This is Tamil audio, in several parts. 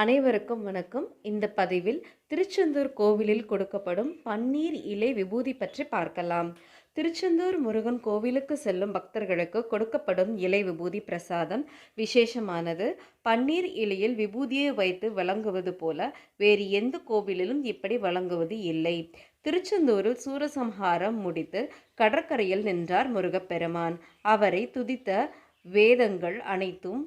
அனைவருக்கும் வணக்கம். இந்த பதிவில் திருச்செந்தூர் கோவிலில் கொடுக்கப்படும் பன்னீர் இலை விபூதி பற்றி பார்க்கலாம். திருச்செந்தூர் முருகன் கோவிலுக்கு செல்லும் பக்தர்களுக்கு கொடுக்கப்படும் இலை விபூதி பிரசாதம் விசேஷமானது. பன்னீர் இலையில் விபூதியை வைத்து வழங்குவது போல வேறு எந்த கோவிலிலும் இப்படி வழங்குவது இல்லை. திருச்செந்தூரில் சூரசம்ஹாரம் முடித்து கடற்கரையில் நின்றார் முருகப்பெருமான். அவரை துதித்த வேதங்கள் அனைத்தும்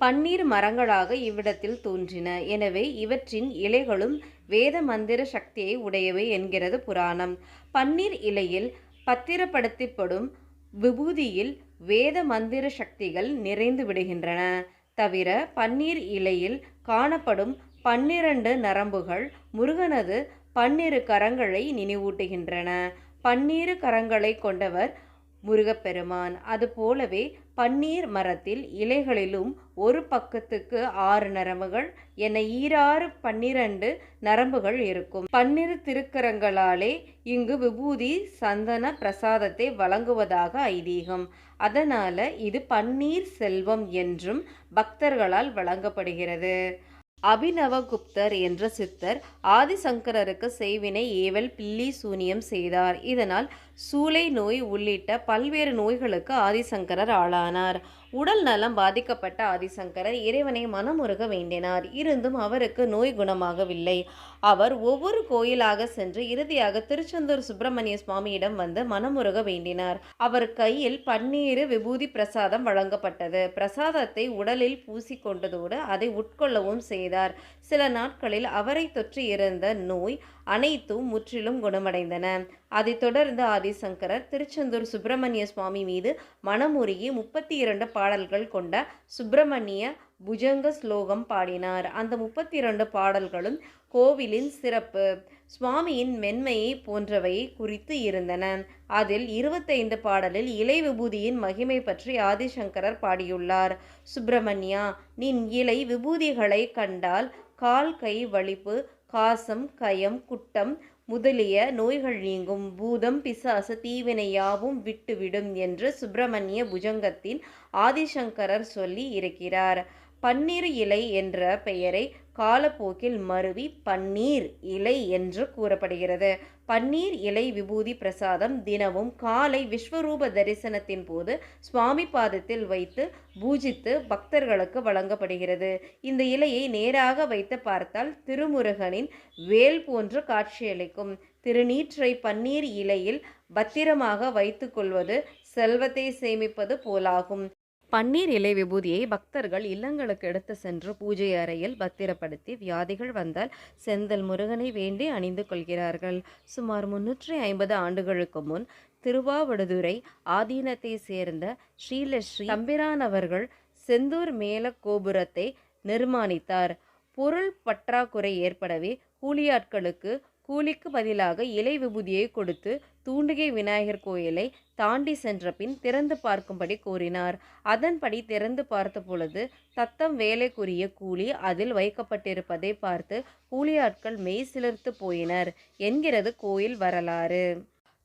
பன்னீர் மரங்களாக இவ்விடத்தில் தோன்றின. எனவே இவற்றின் இலைகளும் வேத மந்திர சக்தியை உடையவை என்கிறது புராணம். பன்னீர் இலையில் பத்திரப்படுத்தப்படும் விபூதியில் வேத மந்திர சக்திகள் நிறைந்து விடுகின்றன. தவிர பன்னீர் இலையில் காணப்படும் பன்னிரண்டு நரம்புகள் முருகனது பன்னிரு கரங்களை நினைவூட்டுகின்றன. பன்னிரு கரங்களை கொண்டவர் முருகப்பெருமான். அதுபோலவே பன்னீர் மரத்தில் இலைகளிலும் ஒரு பக்கத்துக்கு ஆறு நரம்புகள் என ஈராறு பன்னிரண்டு நரம்புகள் இருக்கும். பன்னிரு திருக்கரங்களாலே இங்கு விபூதி சந்தன பிரசாதத்தை வழங்குவதாக ஐதீகம். அதனால இது பன்னீர் செல்வம் என்றும் பக்தர்களால் வழங்கப்படுகிறது. அபிநவகுப்தர் என்ற சித்தர் ஆதிசங்கரருக்கு செய்வினை ஏவல் பில்லி சூனியம் செய்தார். இதனால் சூளை நோய் உள்ளிட்ட பல்வேறு நோய்களுக்கு ஆதிசங்கரர் ஆளானார். உடல் நலம் பாதிக்கப்பட்ட ஆதிசங்கரர் இறைவனை மனமுருக வேண்டினார். இருந்தும் அவருக்கு நோய் குணமாகவில்லை. அவர் ஒவ்வொரு கோயிலாக சென்று இறுதியாக திருச்செந்தூர் சுப்பிரமணிய சுவாமியிடம் வந்து மனமுருக வேண்டினார். அவர் கையில் பன்னீர் விபூதி பிரசாதம் வழங்கப்பட்டது. பிரசாதத்தை உடலில் பூசிக்கொண்டதோடு அதை உட்கொள்ளவும் செய்தார். சில நாட்களில் அவரை தொற்று இருந்த நோய் அனைத்தும் முற்றிலும் குணமடைந்தன. அதைத் தொடர்ந்து ஆதிசங்கரர் திருச்செந்தூர் சுப்பிரமணிய சுவாமி மீது மனமுருகி முப்பத்தி இரண்டு பாடல்கள் கொண்ட சுப்பிரமணிய புஜங்க ஸ்லோகம் பாடினார். அந்த முப்பத்தி இரண்டு பாடல்களும் கோவிலின் சிறப்பு சுவாமியின் மென்மையை போன்றவை குறித்து இருந்தன. அதில் இருபத்தைந்து பாடலில் இலை விபூதியின் மகிமை பற்றி ஆதிசங்கரர் பாடியுள்ளார். சுப்பிரமணியா நின் இலை விபூதிகளை கண்டால் கால் கை வலிப்பு காசம் கயம் குட்டம் முதலிய நோய்கள் நீங்கும். பூதம் பிசாசு தீவினை யாவும் விட்டுவிடும் என்று சுப்பிரமணிய புஜங்கத்தின் ஆதிசங்கரர் சொல்லி இருக்கிறார். பன்னீர் இலை என்ற பெயரை காலப்போக்கில் மருவி பன்னீர் இலை என்று கூறப்படுகிறது. பன்னீர் இலை விபூதி பிரசாதம் தினமும் காலை விஸ்வரூப தரிசனத்தின் போது சுவாமி பாதத்தில் வைத்து பூஜித்து பக்தர்களுக்கு வழங்கப்படுகிறது. இந்த இலையை நேராக வைத்து பார்த்தால் திருமுருகனின் வேல் போன்று காட்சியளிக்கும். திருநீற்றை பன்னீர் இலையில் பத்திரமாக வைத்துக்கொள்வது செல்வத்தை சேமிப்பது போலாகும். பன்னீர் இலை விபூதியை பக்தர்கள் இல்லங்களுக்கு எடுத்து சென்று பூஜை அறையில் பத்திரப்படுத்தி வியாதிகள் வந்தால் செந்தல் முருகனை வேண்டி அணிந்து கொள்கிறார்கள். சுமார் முன்னூற்றி ஐம்பது ஆண்டுகளுக்கு முன் திருவாவடுதுறை ஆதீனத்தை சேர்ந்த ஸ்ரீலஸ்ரீ தம்பிரான் அவர்கள் செந்தூர் மேல கோபுரத்தை நிர்மாணித்தார். பொருள் பற்றாக்குறை ஏற்படவே கூலியாட்களுக்கு கூலிக்கு பதிலாக இலை விபூதியை கொடுத்து தூண்டுகை விநாயகர் கோயிலை தாண்டி சென்ற பின் திறந்து பார்க்கும்படி கூறினார். அதன்படி திறந்து பார்த்த பொழுது தத்தம் வேலைக்குரிய கூலி அதில் வைக்கப்பட்டிருப்பதை பார்த்து கூலியாட்கள் மெய் சிலிர்த்து போயினர் என்கிறது கோயில் வரலாறு.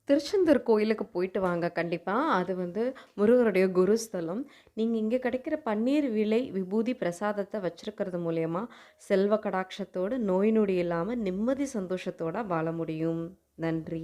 திருச்செந்தூர் கோயிலுக்கு போயிட்டு வாங்க. கண்டிப்பாக அது வந்து முருகருடைய குருஸ்தலம் நீங்கள் இங்கே கிடைக்கிற பன்னீர் விலை விபூதி பிரசாதத்தை வச்சுருக்கிறது மூலயமா செல்வ கடாட்சத்தோடு நோய் நொடி இல்லாமல் நிம்மதி சந்தோஷத்தோடு வாழ முடியும். நன்றி.